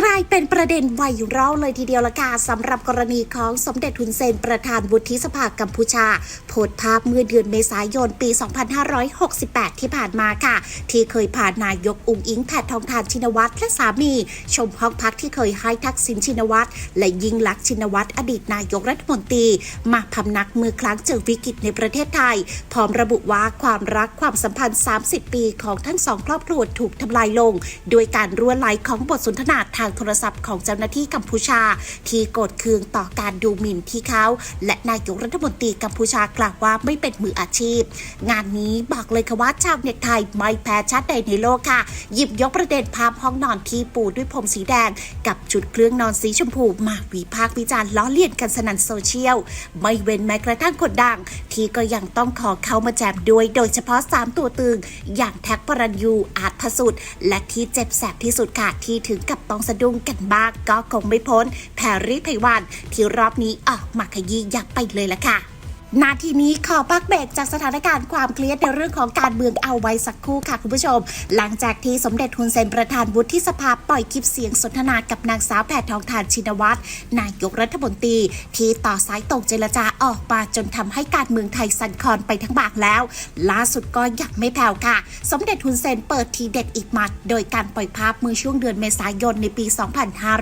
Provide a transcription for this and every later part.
กลายเป็นประเด็นไวรัลเลยทีเดียวละค่ะสำหรับกรณีของสมเด็จทุนเซนประธานวุฒิสภากัมพูชา โพสต์ภาพเมื่อเดือนเมษายนปี 2568 ที่ผ่านมาค่ะ ที่เคยผ่านนายกอุงอิงแพททองทานชินวัตรและสามี ชมห้องพักที่เคยให้ทักษิณชินวัตรและยิ่งลักษณ์ชินวัตรอดีตนายกรัฐมนตรี มาพำนักมือครั้งเจอวิกฤตในประเทศไทย พร้อมระบุว่าความรักความสัมพันธ์ 30 ปีของทั้งสองครอบครัวถูกทำลายลง โดยการรั่วไหลของบทสนทนาทางโทรศัพท์ของเจ้าหน้าที่กัมพูชา ที่โกรธเคืองต่อการดูหมิ่นที่เขา และนายกรัฐมนตรีกัมพูชากล่าวว่าไม่เป็นมืออาชีพ งานนี้บอกเลยค่ะว่าชาวเน็ตไทยไม่แพ้ชาติใดในโลกค่ะ หยิบยกประเด็นภาพห้องนอนที่ปูด้วยพรมสีแดง กับจุดเครื่องนอนสีชมพูมาวิพากษ์วิจารณ์ล้อเลียนกันสนั่นโซเชียล ไม่เว้นแม้กระทั่งคนดัง ที่ก็ยังต้องขอเข้ามาแจมด้วย โดยเฉพาะ 3 ตัวตึง อย่างแท็กปรัญยูอาร์ตพสุดและที่เจ็บแสบที่สุดค่ะที่ถึงกับต้องสะดุ้งกันบ้างก็คงไม่พ้นแพรรี่ไพวันที่รอบนี้ออกมาขยี้ยับไปเลยละค่ะ นาทีนี้ขอพักเบรกจากสถานการณ์ความเครียดในเรื่องของการเมืองเอาไว้สักครู่ค่ะคุณผู้ชม หลังจากที่สมเด็จฮุนเซนประธานวุฒิสภาปล่อยคลิปเสียงสนทนากับนางสาวแพทองทานชินวัตรนายกรัฐมนตรีที่ต่อสายตรงเจรจาออกมาจนทำให้การเมืองไทยสั่นคลอนไปทั้งบากแล้ว ล่าสุดก็ยังไม่แผ่วค่ะ สมเด็จฮุนเซนเปิดทีเด็ดอีกมัดโดยการปล่อยภาพเมื่อช่วงเดือนเมษายนในปี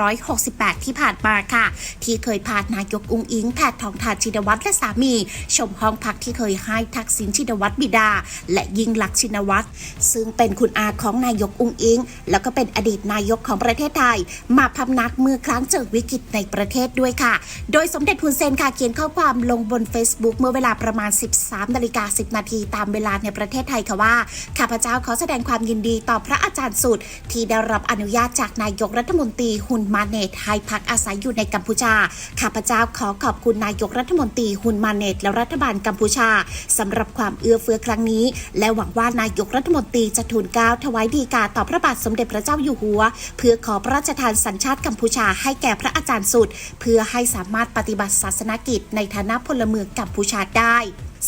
2568 ที่ผ่านมาค่ะ ที่เคยพานายกอุงอิงแพทองทานชินวัตรและสามีชมห้องพักที่เคยให้ทักษิณชินวัตรบิดา และยิ่งลักษณ์ชินวัตรซึ่งเป็นคุณอาของนายกอุงอิง แล้วก็เป็นอดีตนายกของประเทศไทย มาพำนักเมื่อครั้งเจอวิกฤตในประเทศด้วยค่ะ โดยสมเด็จฮุนเซนค่ะเขียนข้อความลงบน Facebook เมื่อเวลาประมาณ 13นาฬิกา10 นาทีตามเวลาในประเทศไทยค่ะว่าข้าพเจ้าขอแสดงความยินดีต่อพระอาจารย์สุด ที่ได้รับอนุญาตจากนายกรัฐมนตรีฮุนมาเนตให้พักอาศัยอยู่ในกัมพูชาข้าพเจ้าขอขอบคุณนายกรัฐมนตรีฮุนมาเนตและรัฐบาลกัมพูชาสำหรับความเอื้อเฟื้อครั้งนี้ และหวังว่านายกรัฐมนตรีจะทูลเกล้าถวายดีกาต่อพระบาทสมเด็จพระเจ้าอยู่หัว เพื่อขอพระราชทานสัญชาติกัมพูชาให้แก่พระอาจารย์สุด เพื่อให้สามารถปฏิบัติศาสนกิจในฐานะพลเมืองกัมพูชาได้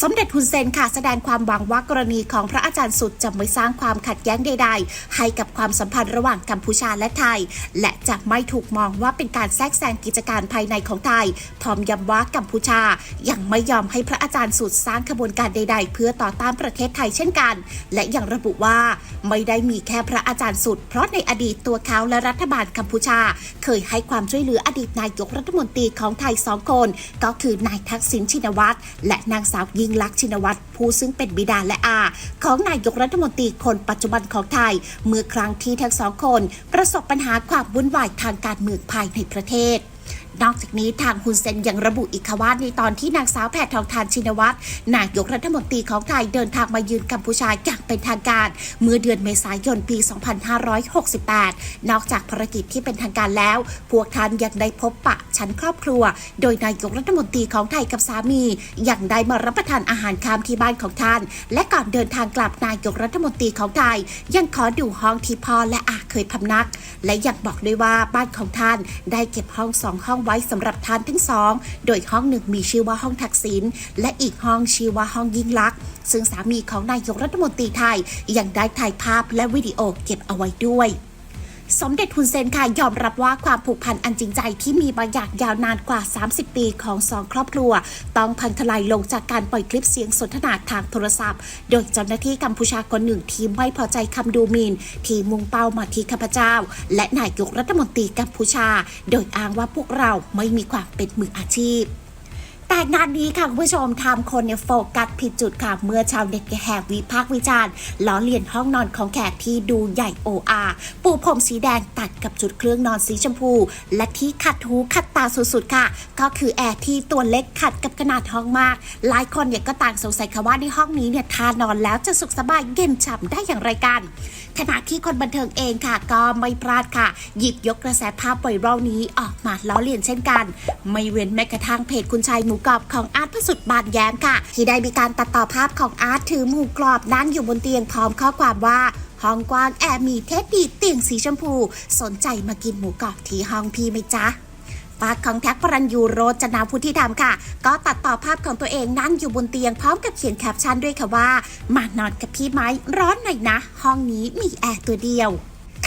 สมเด็จฮุนเซนค่ะแสดงความหวังว่ากรณีของพระอาจารย์สุดจะไม่สร้างความขัดแย้งใด ๆ ให้กับความสัมพันธ์ระหว่างกัมพูชาและไทย และจะไม่ถูกมองว่าเป็นการแทรกแซงกิจการภายในของไทย พร้อมย้ำว่ากัมพูชายังไม่ยอมให้พระอาจารย์สุดสร้างขบวนการใด ๆ เพื่อต่อต้านประเทศไทยเช่นกัน และยังระบุว่าไม่ได้มีแค่พระอาจารย์สุด เพราะในอดีตตัวเขาและรัฐบาลกัมพูชา เคยให้ความช่วยเหลืออดีตนายกรัฐมนตรีของไทยสองคน ก็คือนายทักษิณชินวัตรและนางสาวยิ่งลักษณ์ชินวัตรผู้ซึ่งเป็นบิดาและอา ของนายกรัฐมนตรีคนปัจจุบันของไทย เมื่อครั้งที่ทั้งสองคน ประสบปัญหาความวุ่นวายทางการเมืองภายในประเทศ นอกจากนี้ทางฮุนเซนยังระบุอีกค่ะว่าในตอนที่นางสาวแพทองทานชินวัตรนายกรัฐมนตรีของไทยเดินทางมายืนกัมพูชาอย่างเป็นทางการ เมื่อเดือนเมษายนปี 2568 นอกจากภารกิจที่เป็นทางการแล้ว พวกท่านยังได้พบปะชั้นครอบครัว โดยนายกรัฐมนตรีของไทยกับสามียังได้มารับประทานอาหารค้ามที่บ้านของท่าน และก่อนเดินทางกลับนายกรัฐมนตรีของไทย ยังขอดูห้องที่พ่อและอาเคยพำนัก และยังบอกด้วยว่าบ้านของท่านได้เก็บห้องสองห้องไว้สำหรับท่านทั้งสอง โดยห้องหนึ่งมีชื่อว่าห้องทักษิณและอีกห้องชื่อว่าห้องยิ่งลักษณ์ซึ่งสามีของนายกรัฐมนตรีไทยยังได้ถ่ายภาพและวิดีโอเก็บเอาไว้ด้วย สมเด็จฮุนเซนค่ะยอมรับว่าความผูกพันอันจริงใจที่มีมาอย่างยาวนานกว่า 30 ปีของสองครอบครัว ต้องพังทลายลงจากการปล่อยคลิปเสียงสนทนาทางโทรศัพท์ โดยเจ้าหน้าที่กัมพูชาคนหนึ่งที่ไม่พอใจคำดูหมินที่มุ่งเป้ามาที่ข้าพเจ้า และนายกรัฐมนตรีกัมพูชา โดยอ้างว่าพวกเราไม่มีความเป็นมืออาชีพ แต่งานนี้ค่ะคุณผู้ชมทำคนเนี่ยโฟกัสผิดจุดค่ะ เมื่อชาวเน็ตแหกวิพากษ์วิจารณ์ล้อเลียนห้องนอนของแขกที่ดูใหญ่โออาปูพรมสีแดงตัดกับจุดเครื่องนอนสีชมพู และที่ขัดหูขัดตาสุดๆค่ะ ก็คือแอร์ที่ตัวเล็กขัดกับขนาดห้องมาก หลายคนเนี่ยก็ต่างสงสัยค่ะว่าในห้องนี้เนี่ยทานอนแล้วจะสุขสบายเย็นฉ่ำได้อย่างไรกัน ขณะที่คนบันเทิงเองค่ะ ก็ไม่พลาดค่ะ หยิบยกกระแสภาพไวรัลนี้ออกมาล้อเลียนเช่นกัน ไม่เว้นแม้กระทั่งเพจคุณชายหมูกรอบของอาร์ตพระสุดบานแย้มค่ะ ที่ได้มีการตัดต่อภาพของอาร์ตถือหมูกรอบนั่งอยู่บนเตียงพร้อมข้อความว่าห้องกว้างแอบมีเทสดีเตียงสีชมพู สนใจมากินหมูกรอบที่ห้องพี่ไหมจ๊ะ ปากของแท็กปรัญยูโรจนาพุทธิธรรมค่ะ ก็ตัดต่อภาพของตัวเองนั่งอยู่บนเตียงพร้อมกับเขียนแคปชั่นด้วยค่ะว่า มานอนกับพี่ไหมร้อนหน่อยนะ ห้องนี้มีแอร์ตัวเดียว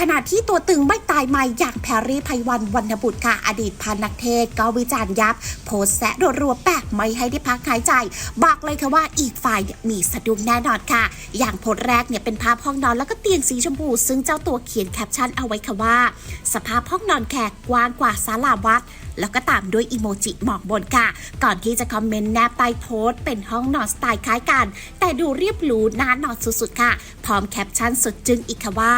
ขณะที่ตัวตึงไม่ตายใหม่อย่างแพรรี่ไพวันวรรณบุตรค่ะ อดีตพานักเทศก็วิจารณ์ยับ โพสแซะรัวๆแปลกไม่ให้ได้พักหายใจ บอกเลยค่ะว่าอีกฝ่ายมีสะดุ้งแน่นอนค่ะ อย่างโพสแรกเนี่ยเป็นภาพห้องนอนแล้วก็เตียงสีชมพู ซึ่งเจ้าตัวเขียนแคปชั่นเอาไว้ค่ะว่า สภาพห้องนอนแขกกว้างกว่าศาลาวัดแล้วก็ตามด้วยอีโมจิหมอกบนค่ะ ก่อนที่จะคอมเมนต์แนบใต้โพสต์เป็นห้องนอนสไตล์คล้ายกัน แต่ดูเรียบหรูน่านอนสุดๆค่ะ พร้อมแคปชั่นสุดจึงอีกค่ะว่า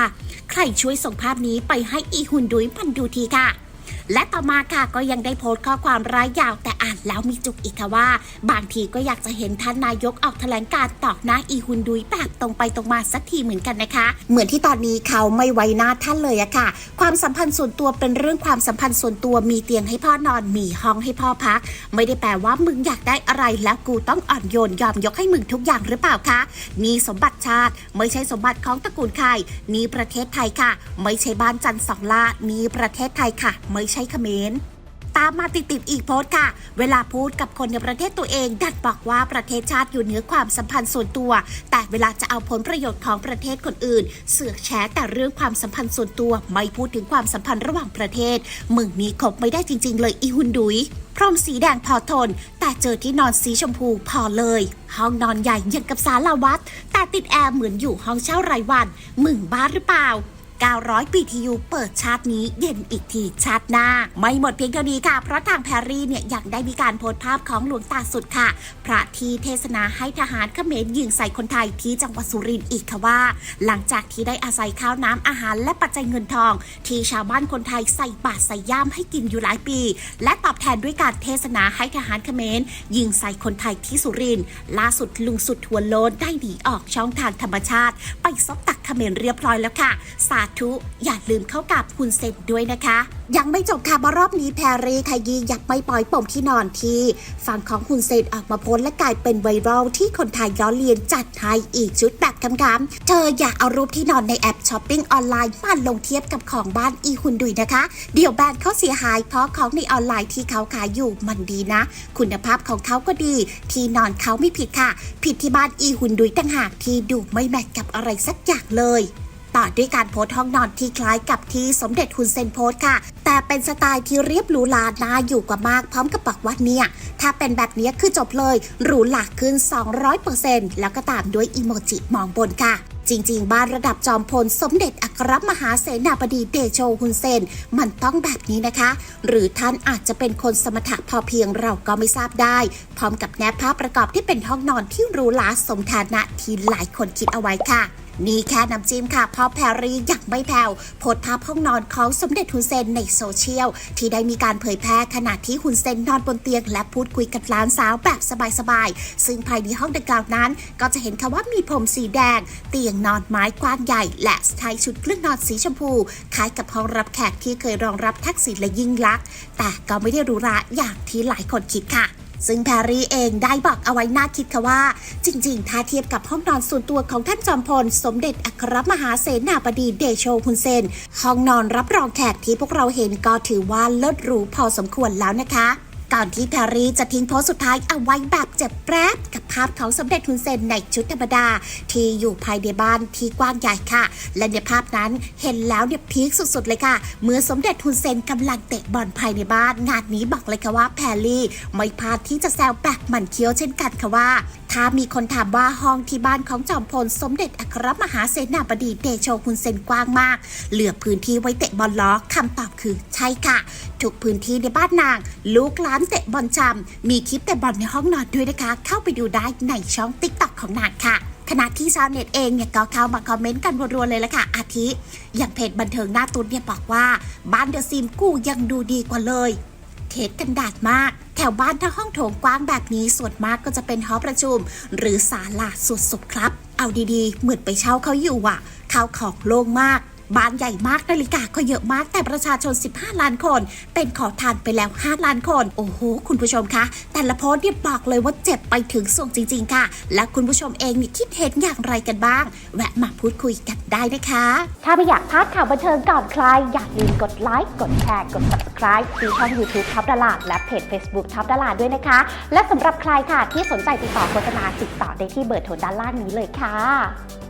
ใครช่วยส่งภาพนี้ไปให้อีหุนดุยพันดูทีค่ะ และต่อมาค่ะก็ยังได้โพสต์ข้อความร้ายยาวแต่อ่านแล้วมีจุกอีกค่ะว่า บางทีก็อยากจะเห็นท่านนายกออกแถลงการตอกหน้าอีฮุนดุยแบบตรงไปตรงมาสักทีเหมือนกันนะคะ เหมือนที่ตอนนี้เขาไม่ไว้หน้าท่านเลยอะค่ะ ความสัมพันธ์ส่วนตัวเป็นเรื่องความสัมพันธ์ส่วนตัวมีเตียงให้พ่อนอนมีห้องให้พ่อพัก ไม่ได้แปลว่ามึงอยากได้อะไรแล้วกูต้องอ่อนโยนยอมยกให้มึงทุกอย่างหรือเปล่าคะนี่สมบัติชาติ ไม่ใช่สมบัติของตระกูลใครนี่ประเทศไทยค่ะ ไม่ใช่บ้านจันทร์สองล่านี่ประเทศไทยค่ะ ไม่ใช่เขมรตามมาติดๆอีกโพสต์ค่ะ เวลาพูดกับคนในประเทศตัวเอง ดัดบอกว่าประเทศชาติอยู่เหนือความสัมพันธ์ส่วนตัว แต่เวลาจะเอาผลประโยชน์ของประเทศคนอื่น เสือกแชร์แต่เรื่องความสัมพันธ์ส่วนตัว ไม่พูดถึงความสัมพันธ์ระหว่างประเทศมึงนี้คบไม่ได้จริง ๆ เลยอีหุนดุยพรมสีแดงพอทน แต่เจอที่นอนสีชมพูพอเลย ห้องนอนใหญ่ยังกับศาลาวัดแต่ติดแอร์เหมือนอยู่ห้องเช่ารายวัน มึงบ้าหรือเปล่า 900 BTU เปิดชาตินี้เย็นอีกทีชาติหน้า ไม่หมดเพียงเท่านี้ค่ะ เพราะทางแพรรี่เนี่ยยังได้มีการโพสต์ภาพของหลวงตาสุดค่ะ พระที่เทศนาให้ทหารเขมรยิงใส่คนไทยที่จังหวัดสุรินทร์อีกค่ะว่า หลังจากที่ได้อาศัยข้าวน้ำอาหารและปัจจัยเงินทอง ที่ชาวบ้านคนไทยใส่บาตรใส่ย่ามให้กินอยู่หลายปี และตอบแทนด้วยการเทศนาให้ทหารเขมรยิงใส่คนไทยที่สุรินทร์ล่าสุดลุงสุดทัวโลนได้หนีออกช่องทางธรรมชาติ ไปซบตักคอมเมนต์เรียบร้อยแล้วค่ะ สาธุอย่าลืมเข้ากับคุณเซนด้วยนะคะยังไม่จบค่ะมารอบนี้แพรรี่ขยี้ยับไม่ปล่อยปมที่นอนที่ฝั่งของคุณเซนออกมาโพสและกลายเป็นไวรัลที่คนไทยย้อนเลียนจัดให้อีกชุดแบบคำๆเธออยากเอารูปที่นอนในแอปช้อปปิ้งออนไลน์มาลงเทียบกับของบ้านอีคุนดุยนะคะ เดี๋ยวแบรนด์เขาเสียหายเพราะของในออนไลน์ที่เขาขายอยู่มันดีนะ คุณภาพของเขาก็ดี ที่นอนเขาไม่ผิดค่ะ ผิดที่บ้านอีหุนดุยต่างหากที่ดูไม่แมทกับอะไรสักอย่างเลย ต่อด้วยการโพสห้องนอนที่คล้ายกับที่สมเด็จฮุนเซนโพสค่ะ แต่เป็นสไตล์ที่เรียบหรูหราน่าอยู่กว่ามากพร้อมกับบอกว่าเนี่ย ถ้าเป็นแบบนี้คือจบเลยหรูหราขึ้น 200%แล้วก็ตามด้วยอีโมจิมองบนค่ะจริงๆ บ้านระดับจอมพลสมเด็จอัครมหาเสนาบดีเดโชฮุนเซน มันต้องแบบนี้นะคะ หรือท่านอาจจะเป็นคนสมถะพอเพียงเราก็ไม่ทราบได้ พร้อมกับแนบภาพประกอบที่เป็นห้องนอนที่หรูหราสมฐานะที่หลายคนคิดเอาไว้ค่ะ นี่แค่น้ำจิ้มค่ะเพอแพรรี่ยังไม่แผ่วโพสภาพห้องนอนของสมเด็จฮุนเซนในโซเชียล ที่ได้มีการเผยแพร่ขณะที่ฮุนเซนนอนบนเตียง และพูดคุยกับหลานสาวแบบสบายๆ ซึ่งภายในห้องดังกล่าวนั้น ก็จะเห็นค่ะว่ามีพรมสีแดง เตียงนอนไม้กว้างใหญ่ และสไตล์ชุดเครื่องนอนสีชมพูคล้ายกับห้องรับแขกที่เคยรองรับทักษิณและยิ่งลักษณ์แต่ก็ไม่ได้หรูหราอย่างที่หลายคนคิดค่ะ ซึ่งแพรรี่เองได้บอกเอาไว้น่าคิดค่ะว่า จริง ๆ ถ้าเทียบกับห้องนอนส่วนตัวของท่านจอมพล สมเด็จอัครมหาเสนาบดีเดโชฮุนเซน ห้องนอนรับรองแขกที่พวกเราเห็นก็ถือว่าเลิศหรูพอสมควรแล้วนะคะ ก่อนที่แพรรี่จะทิ้งโพสต์สุดท้ายเอาไว้แบบเจ็บแปรบกับ ภาพของสมเด็จฮุนเซนในชุดธรรมดา ที่อยู่ภายในบ้านที่กว้างใหญ่ค่ะ และในภาพนั้นเห็นแล้วเนี่ยพีคสุดๆเลยค่ะ เมื่อสมเด็จฮุนเซนกำลังเตะบอลภายในบ้าน งานนี้บอกเลยค่ะว่าแพรรี่ ไม่พลาดที่จะแซวแบบหมันเคี้ยวเช่นกันค่ะว่า ถ้ามีคนถามว่าห้องที่บ้านของจอมพลสมเด็จอัครมหาเสนาบดีเดโชฮุนเซนกว้างมาก เหลือพื้นที่ไว้เตะบอลล้อคำตอบคือใช่ค่ะ ทุกพื้นที่ในบ้านนาง ลูกหลานเตะบอลจำมีคลิปเตะบอลในห้องนอนด้วยนะคะ เข้าไปดูได้ในช่องติ๊กต็อกของนางค่ะขณะที่ชาวเน็ตเองเนี่ยก็เข้ามาคอมเมนต์กันรัวๆเลยละค่ะ อาทิ อย่างเพจบันเทิงหน้าตุ้นเนี่ยบอกว่า บ้านเดอะซิมกูยังดูดีกว่าเลย เทสกันดาดมาก แถวบ้านถ้าห้องโถงกว้างแบบนี้ส่วนมากก็จะเป็นหอประชุม หรือศาลาสุดๆครับ เอาดีๆ เหมือนไปเช่าเขาอยู่อะข้าวของโล่งมาก บ้านใหญ่มากนาฬิกาก็เยอะมากแต่ประชาชน 15 ล้านคน เป็นขอทานไปแล้ว 5 ล้านคน โอ้โห คุณผู้ชมคะ แต่ละโพสต์เนี่ยบอกเลยว่าเจ็บไปถึงส่วงจริง ๆ ค่ะ และคุณผู้ชมเองนี่คิดเห็นอย่างไรกันบ้าง แวะมาพูดคุยกันได้นะคะ ถ้าไม่อยากพลาดข่าวบันเทิงก่อนใคร อย่าลืมกดไลค์กดแชร์กด subscribe ที่ช่อง YouTube ท็อปดาราและเพจ Facebook ท็อปดาราด้วยนะคะ และสำหรับใครค่ะที่สนใจติดต่อโฆษณาติดต่อได้ที่เบอร์โทรด้านล่างนี้เลยค่ะ